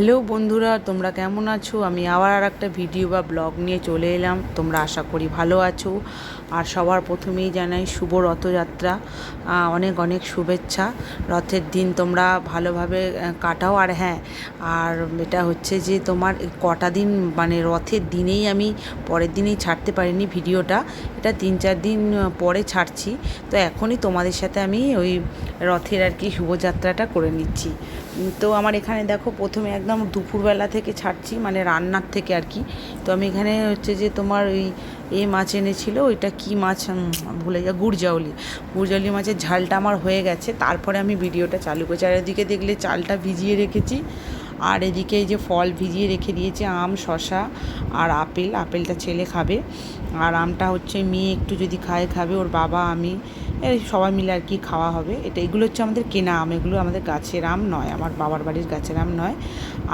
Hello বন্ধুরা, তোমরা কেমন আছো? আমি আবার আর একটা ভিডিও বা ব্লগ নিয়ে চলে এলাম। তোমরা আশা করি ভালো আছো। আর সবার প্রথমেই জানাই শুভ রথযাত্রা। অনেক অনেক শুভেচ্ছা। রথের দিন তোমরা ভালোভাবে কাটাও। আর হ্যাঁ আর এটা হচ্ছে যে তোমার কটা দিন মানে রথের দিনেই আমি পরের দিনেই ছাড়তে পারিনি ভিডিওটা। এটা তিন চার দিন পরে ছাড়ছি। তো এখনই তোমাদের সাথে আমি ওই রথের আর কি শুভযাত্রাটা করে নিচ্ছি। তো আমার এখানে দেখো প্রথমে একদম দুপুরবেলা থেকে ছাড়ছি মানে রান্নার থেকে আর কি। তো আমি এখানে হচ্ছে যে তোমার ওই এ মাছ এনেছিল, ওইটা কি মাছ ভুলে যা গুড়জাউলি। গুড়জাউলি মাছের ঝালটা আমার হয়ে গেছে, তারপরে আমি ভিডিওটা চালু করেছি। আর এদিকে দেখলে চালটা ভিজিয়ে রেখেছি, আর এদিকে এই যে ফল ভিজিয়ে রেখে দিয়েছে, আম শশা আর আপেল। আপেলটা ছেলে খাবে, আর আমটা হচ্ছে মেয়ে একটু যদি খায়, খাবে। ওর বাবা, আমি সবাই মিলে আর কি খাওয়া হবে। এটা এগুলো হচ্ছে আমাদের কেনা আম, এগুলো আমাদের গাছের আম নয়, আমার বাবার বাড়ির গাছের আম নয়।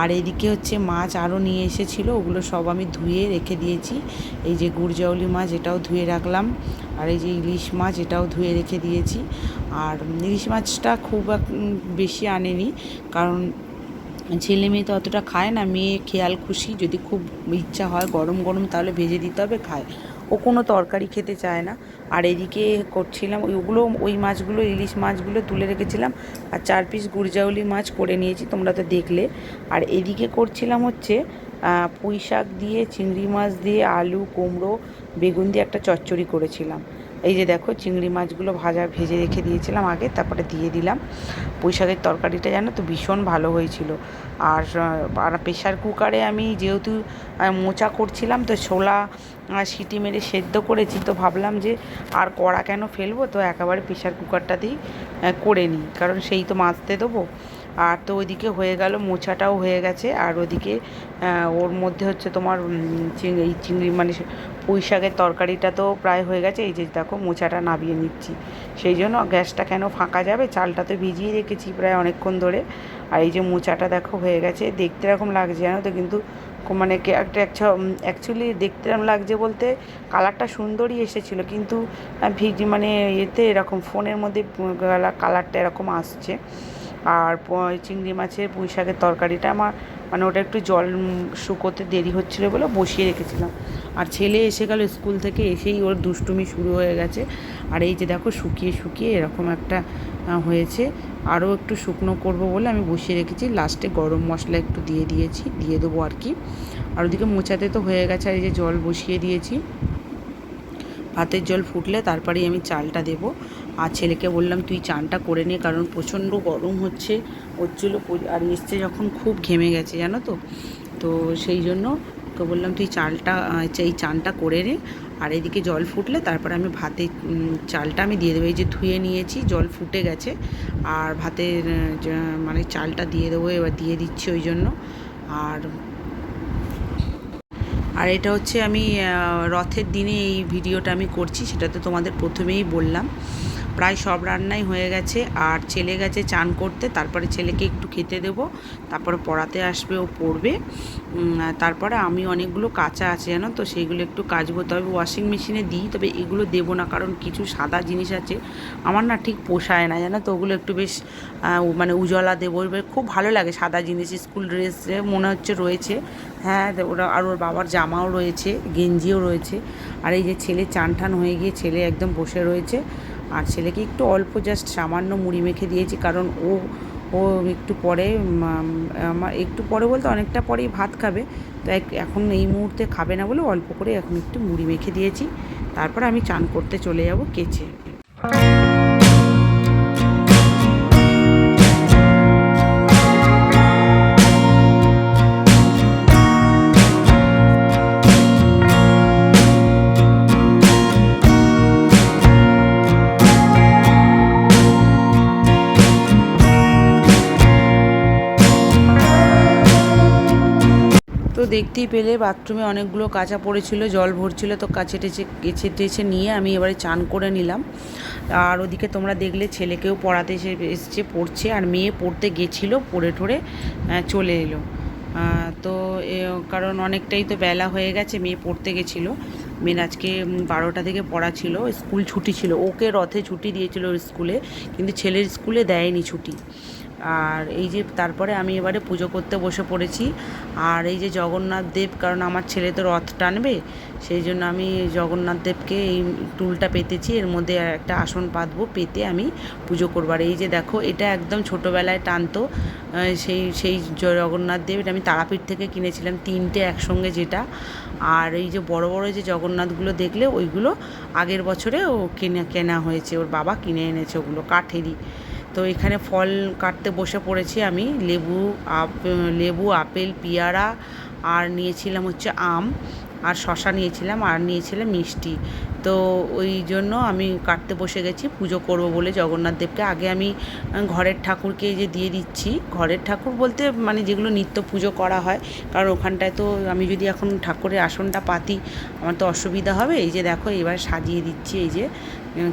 আর এদিকে হচ্ছে মাছ আরও নিয়ে এসেছিল, ওগুলো সব আমি ধুয়ে রেখে দিয়েছি। এই যে গুড়জাউলি মাছ এটাও ধুয়ে রাখলাম, আর এই যে ইলিশ মাছ এটাও ধুয়ে রেখে দিয়েছি। আর ইলিশ মাছটা খুব বেশি আনেনি, কারণ ছেলে মেয়ে তো অতটা খায় না, মেয়ে খেয়াল খুশি, যদি খুব ইচ্ছা হয় গরম গরম তাহলে ভেজে দিতে হবে, খায়। ও কোনো তরকারি খেতে চায় না। আর এদিকে করছিলাম ওইগুলো ওই মাছগুলো, ইলিশ মাছগুলো তুলে রেখেছিলাম। আর চার পিস গুড়জাউলি মাছ করে নিয়েছি, তোমরা তো দেখলে। আর এদিকে করছিলাম হচ্ছে পুঁই শাক দিয়ে, চিংড়ি মাছ দিয়ে, আলু, কুমড়ো, বেগুন দিয়ে একটা চচ্চড়ি করেছিলাম। এই যে দেখো, চিংড়ি মাছগুলো ভাজা ভেজে রেখে দিয়েছিলাম আগে, তারপরে দিয়ে দিলাম। পুঁই শাকের তরকারিটা জানো তো ভীষণ ভালো হয়েছিল। আর আর প্রেশার কুকারে আমি যেহেতু মোচা করছিলাম, তো ছোলা সিটি মেরে সেদ্ধ করেছি, তো ভাবলাম যে আর কড়া কেন ফেলব? তো একেবারে প্রেশার কুকারটাতেই করে নিই। কারণ সেই তো মাজতে দেবো। আর তো ওইদিকে হয়ে গেল মোছাটাও হয়ে গেছে। আর ওদিকে ওর মধ্যে হচ্ছে তোমার উম, চিং- এই চিংড়ি মানে পুঁই শাকের তরকারিটা তো প্রায় হয়ে গেছে। এই যে দেখো মোছাটা নাবিয়ে নিচ্ছি। সেই জন্য গ্যাসটা কেন ফাঁকা যাবে? চালটা তো ভিজিয়ে রেখেছি প্রায় অনেকক্ষণ ধরে। আর এই যে মোচাটা দেখো হয়ে গেছে। দেখতে এরকম লাগছে জানো তো কিন্তু মানে একটা অ্যাকচুয়ালি দেখতে এরকম লাগছে বলতে কালারটা সুন্দরই এসেছিল। কিন্তু ভিজি মানে এতে এরকম ফোনের মধ্যে কালারটা এরকম আসছে। আর চিংড়ি মাছের পুঁই শাকের তরকারিটা আমার মানে ওটা একটু জল শুকোতে দেরি হচ্ছিল বলে বসিয়ে রেখেছিলাম। আর ছেলে এসে গেল স্কুল থেকে, এসেই ওর দুষ্টুমি শুরু হয়ে গেছে। আর এই যে দেখো শুকিয়ে শুকিয়ে এরকম একটা হয়েছে। আরও একটু শুকনো করব বলে আমি বসিয়ে রেখেছি। লাস্টে গরম মশলা একটু দিয়ে দিয়েছি, দিয়ে দেবো আর কি। আর ওদিকে মোচাতে তো হয়ে গেছে, আর এই যে জল বসিয়ে দিয়েছি। ভাতের জল ফুটলে তারপরেই আমি চালটা দেব। আর ছেলেকে বললাম, তুই চানটা করে নে, কারণ প্রচণ্ড গরম হচ্ছে। হচ্ছিল আর এসছে যখন খুব ঘেমে গেছে, জানো তো? তো সেই জন্য ওকে বললাম, তুই চালটা এই চানটা করে নে, আর এদিকে জল ফুটলে তারপরে আমি ভাতে চালটা আমি দিয়ে দেবো। এই যে ধুয়ে নিয়েছি, জল ফুটে গেছে, আর ভাতের মানে চালটা দিয়ে দেবো, এবার দিয়ে দিচ্ছি ওই জন্য। আর আর এটা হচ্ছে আমি রথের দিনে এই ভিডিওটা আমি করছি, সেটা তো তোমাদের প্রথমেই বললাম। প্রায় সব রান্নাই হয়ে গেছে। আর ছেলে গেছে চান করতে, তারপরে ছেলেকে একটু খেতে দেবো। তারপরে পড়াতে আসবে, ও পড়বে। তারপরে আমি অনেকগুলো কাঁচা আছে জানো তো, সেইগুলো একটু কাচবো। তবে ওয়াশিং মেশিনে দিই, তবে এগুলো দেবো না, কারণ কিছু সাদা জিনিস আছে। আমার না ঠিক পোষায় না, জানো তো, ওগুলো একটু বেশ মানে উজলা দেবো। খুব ভালো লাগে সাদা জিনিস, স্কুল ড্রেসে মনে হচ্ছে রয়েছে। হ্যাঁ ওরা, আর ওর বাবার জামাও রয়েছে, গেঞ্জিও রয়েছে। আর এই যে ছেলে চান টান হয়ে গিয়ে ছেলে একদম বসে রয়েছে। আর ছেলেকে একটু অল্প জাস্ট সামান্য মুড়ি মেখে দিয়েছি, কারণ ও ও একটু পরে আমার একটু পরে বলতে অনেকটা পরেই ভাত খাবে। তো এখন এই মুহূর্তে খাবে না বলে অল্প করে এখন একটু মুড়ি মেখে দিয়েছি। তারপর আমি চান করতে চলে যাব কেচে। দেখতেই পেলে, বাথরুমে অনেকগুলো কাঁচা পড়েছিল, জল ভরছিল, তো কাছে টেছে, কেচে টেছে নিয়ে আমি এবারে চান করে নিলাম। আর ওদিকে তোমরা দেখলে ছেলেকেও পড়াতে এসে, এসছে, পড়ছে, আর মেয়ে পড়তে গেছিল, পড়ে ঠড়ে চলে এলো। তো কারণ অনেকটাই তো বেলা হয়ে গেছে, মেয়ে পড়তে গেছিল। মেয়ের আজকে বারোটা থেকে পড়া ছিল, স্কুল ছুটি ছিল। ওকে রথে ছুটি দিয়েছিল স্কুলে, কিন্তু ছেলের স্কুলে দেয়নি ছুটি। আর এই যে তারপরে আমি এবারে পুজো করতে বসে পড়েছি। আর এই যে জগন্নাথ দেব, কারণ আমার ছেলে তো রথ টানবে, সেই জন্য আমি জগন্নাথ দেবকে এই টুলটা পেতেছি। এর মধ্যে একটা আসন পাতবো পেতে আমি পুজো করব। আর এই যে দেখো, এটা একদম ছোটোবেলায় টানতো। সেই সেই জগন্নাথ দেব, এটা আমি তারাপীঠ থেকে কিনেছিলাম, তিনটে একসঙ্গে যেটা। আর এই যে বড় বড় যে জগন্নাথগুলো দেখলে, ওইগুলো আগের বছরে ও কেনা কেনা হয়েছে। ওর বাবা কিনে এনেছে ওগুলো, কাঠেরই। তো এখানে ফল কাটতে বসে পড়েছি আমি। লেবু, আপ, লেবু, আপেল, পেয়ারা, আর নিয়েছিলাম হচ্ছে আম, আর শশা নিয়েছিলাম, আর নিয়েছিলাম মিষ্টি। তো ওই জন্য আমি কাটতে বসে গেছি, পুজো করব বলে জগন্নাথ দেবকে। আগে আমি ঘরের ঠাকুরকে যে দিয়ে দিচ্ছি। ঘরের ঠাকুর বলতে মানে যেগুলো নিত্য পুজো করা হয়, কারণ ওখানটায় তো আমি যদি এখন ঠাকুরের আসনটা পাতি, আমার তো অসুবিধা হবে। এই যে দেখো, এবার সাজিয়ে দিচ্ছি এই যে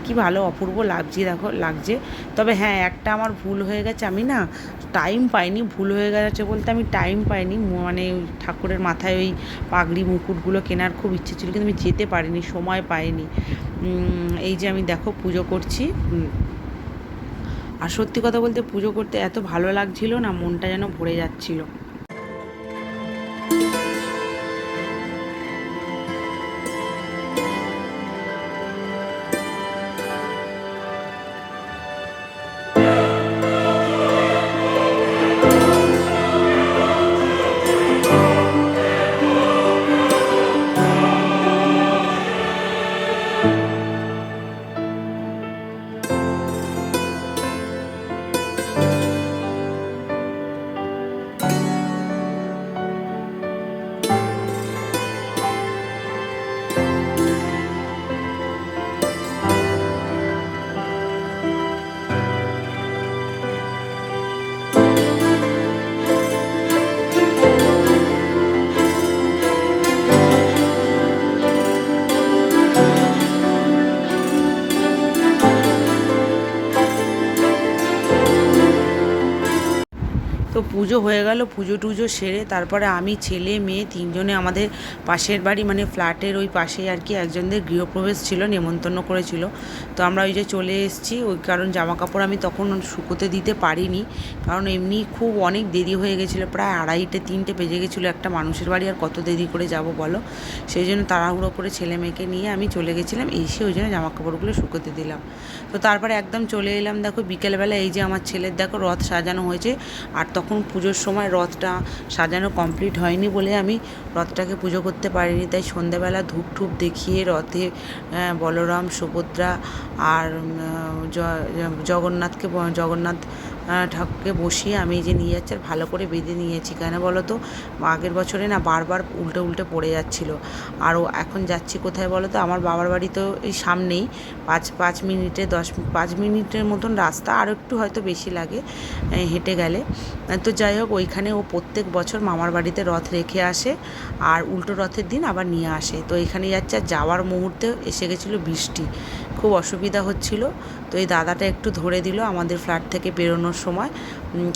কি ভালো অপূর্ব লাগছে, দেখো, লাগছে। তবে হ্যাঁ একটা আমার ভুল হয়ে গেছে, আমি না টাইম পাইনি, ভুল হয়ে গেছে বলতে আমি টাইম পাইনি। মানে ঠাকুরের মাথায় ওই পাগড়ি মুকুটগুলো কেনার খুব ইচ্ছে ছিল, কিন্তু আমি যেতে পারিনি, সময় পাইনি। উম, এই যে আমি দেখো পুজো করছি। আর সত্যি কথা বলতে পুজো করতে এত ভালো লাগছিল না মনটা যেন ভরে যাচ্ছিল। পুজো হয়ে গেল, পুজো টুজো সেরে তারপরে আমি, ছেলে, মেয়ে তিনজনে আমাদের পাশের বাড়ি মানে ফ্ল্যাটের ওই পাশেই আর কি একজনদের গৃহপ্রবেশ ছিল, নেমন্তন্ন করেছিল। তো আমরা ওই যে চলে এসেছি, ওই কারণ জামা কাপড় আমি তখন শুকোতে দিতে পারিনি, কারণ এমনি খুব অনেক দেরি হয়ে গেছিল, প্রায় আড়াইটে, তিনটে বেজে গেছিল একটা মানুষের বাড়ি, আর কত দেরি করে যাব বলো? সেই জন্য তাড়াহুড়ো করে ছেলে মেয়েকে নিয়ে আমি চলে গেছিলাম, এসে ওই জন্য জামা কাপড়গুলো শুকোতে দিলাম। তো তারপরে একদম চলে এলাম, দেখো বিকেলবেলা এই যে আমার ছেলের, দেখো রথ সাজানো হয়েছে, আর তখন পুজোর সময় রথটা সাজানো কমপ্লিট হয়নি বলে আমি রথটাকে পুজো করতে পারিনি। তাই সন্ধ্যাবেলা ধূপ ঠুপ দেখিয়ে রথে বলরাম, সুভদ্রা আর জগন্নাথকে, জগন্নাথ ঠাকুরকে বসিয়ে আমি যে নিয়ে যাচ্ছি আর ভালো করে বেঁধে নিয়েছি। কেন বলো তো? আগের বছরে না বারবার উল্টে উল্টে পড়ে যাচ্ছিল। আর এখন যাচ্ছি কোথায় বলো তো? আমার বাবার বাড়ি তো এই সামনেই। পাঁচ পাঁচ মিনিটে দশ, পাঁচ মিনিটের মতন রাস্তা। আর একটু হয়তো বেশি লাগে হেঁটে গেলে। তো যাই হোক, ওইখানে ও প্রত্যেক বছর মামার বাড়িতে রথ রেখে আসে। আর উল্টো রথের দিন আবার নিয়ে আসে। তো এখানে যাচ্ছে আর যাওয়ার মুহূর্তে এসে গেছিল বৃষ্টি। খুব অসুবিধা হচ্ছিল। তো এই দাদাটা একটু ধরে দিল আমাদের ফ্ল্যাট থেকে বেরোনোর সময়।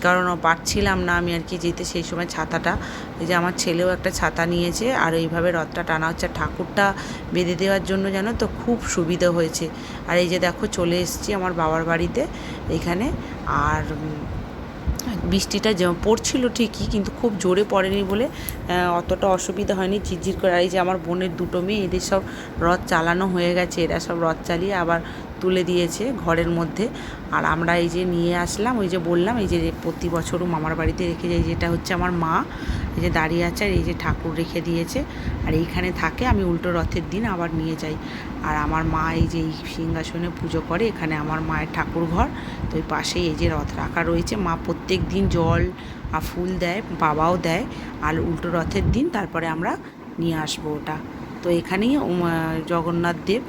কারণ পারছিলাম না আমি আর কি যেতে সেই সময় ছাতাটা। এই যে আমার ছেলেও একটা ছাতা নিয়েছে আর এইভাবে রথটা টানা হচ্ছে। ঠাকুরটা বেঁধে দেওয়ার জন্য জানো তো খুব সুবিধা হয়েছে। আর এই যে দেখো চলে এসেছি আমার বাবার বাড়িতে এখানে। আর বৃষ্টিটা পড়ছিল ঠিকই কিন্তু খুব জোরে পড়েনি বলে অতটা অসুবিধা হয়নি, ঝিরঝির করে। আর এই যে আমার বোনের দুটো মেয়ে, এদের সব রথ চালানো হয়ে গেছে। এরা সব রথ চালিয়ে আবার তুলে দিয়েছে ঘরের মধ্যে। আর আমরা এই যে নিয়ে আসলাম, ওই যে বললাম, এই যে প্রতি বছরও মামার বাড়িতে রেখে যাই, যেটা হচ্ছে আমার মা, এই যে দাঁড়িয়ে আছে আর এই যে ঠাকুর রেখে দিয়েছে। আর এইখানে থাকে, আমি উল্টো রথের দিন আবার নিয়ে যাই। আর আমার মা এই যে এই সিংহাসনে পুজো করে, এখানে আমার মায়ের ঠাকুর ঘর। তো ওই পাশেই এই যে রথ রাখা রয়েছে। মা প্রত্যেক দিন জল আর ফুল দেয়, বাবাও দেয়। আর উল্টো রথের দিন তারপরে আমরা নিয়ে আসব ওটা। তো এখানেই জগন্নাথ দেব।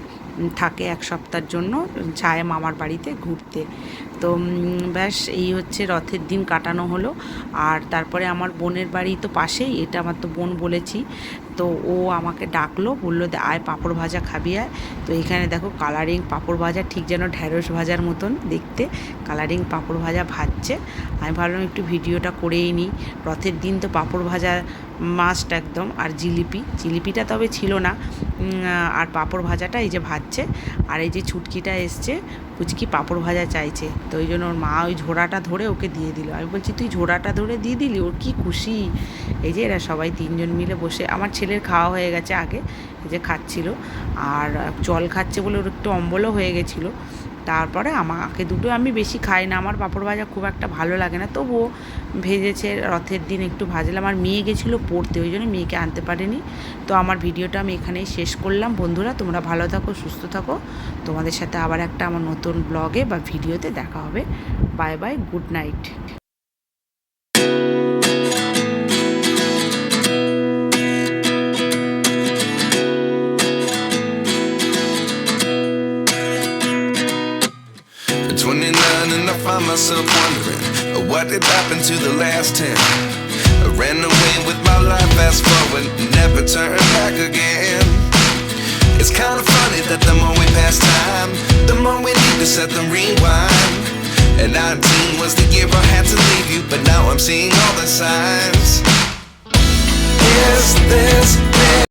থাকে এক সপ্তাহের জন্য যায় মামার বাড়িতে ঘুরতে। তো ব্যাস এই হচ্ছে রথের দিন কাটানো হলো। আর তারপরে আমার বোনের বাড়ি তো পাশেই এটা আমার তো বোন বলেছি। তো ও আমাকে ডাকলো বলল "দে, আয় পাঁপড় ভাজা খাবি আয়। তো এখানে দেখো কালারিং পাঁপড় ভাজা ঠিক যেন ঢ্যাঁড়স ভাজার মতন দেখতে। কালারিং পাঁপড় ভাজা ভাজছে। আমি ভাবলাম একটু ভিডিওটা করেই নিই। রথের দিন তো পাঁপড় ভাজা মাস্ট একদম। আর জিলিপি জিলিপিটা তবে ছিল না। আর পাঁপড় ভাজাটা এই যে ভাজছে। আর এই যে ছুটকিটা এসছে পুচকি পাঁপড় ভাজা চাইছে। তো ওই জন্য ওর মা ওই ঝোড়াটা ধরে ওকে দিয়ে দিল। আমি বলছি, তুই ঝোড়াটা ধরে দিয়ে দিলি? ওর কি খুশি? এই যে এরা সবাই তিনজন মিলে বসে, আমার ছেলের খাওয়া হয়ে গেছে আগে, এই যে খাচ্ছিল। আর জল খাচ্ছে বলে ওর একটু অম্বলও হয়ে গেছিল। তারপরে আমাকে দুটো আমি বেশি খাই না। আমার পাঁপড় ভাজা খুব একটা ভালো লাগে না। তবুও ভেজেছে, রথের দিন একটু ভাজলাম। আমার মেয়ে গেছিল পড়তে, ওই জন্য মেয়েকে আনতে পারিনি। তো আমার ভিডিওটা আমি এখানেই শেষ করলাম। বন্ধুরা, তোমরা ভালো থাকো, সুস্থ থাকো। তোমাদের সাথে আবার একটা আমার নতুন ব্লগে বা ভিডিওতে দেখা হবে। Bye bye good night what did happen to the last 10. I ran away with my life, fast forward, never turn back again. It's kind of funny that the more we pass time, the more we need to set them rewind. And 19 was the year I had to leave you, but now I'm seeing all the signs. Is this